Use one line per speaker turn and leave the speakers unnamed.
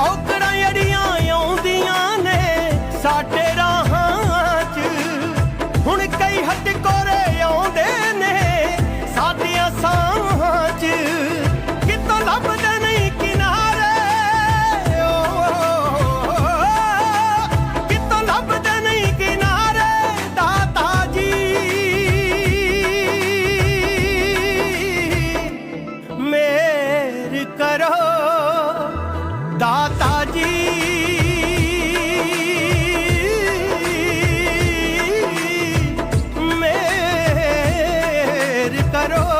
ਔਕੜਾਂ ਅੜੀਆਂ ਆਉਂਦੀਆਂ ਨੇ ਸਾਡੇ ਰਾਹਾਂ 'ਚ ਹੁਣ ਕਈ ਹੱਥ ਕੋਰੇ ਆਉਂਦੇ ਨੇ ਸਾਡੀਆਂ ਸਾਹਾਂ 'ਚ। ਕਿਤੋਂ ਲੱਭਦੇ ਨਹੀਂ ਕਿਨਾਰੇ? ਓ, ਕਿਤੋਂ ਲੱਭਦੇ ਨਹੀਂ ਕਿਨਾਰੇ ਦਾਤਾ ਜੀ? ਮੇਰ ਕਰੋ। ਦਾਤਾ ਜੀ। ਮੇਰ ਕਰੋ।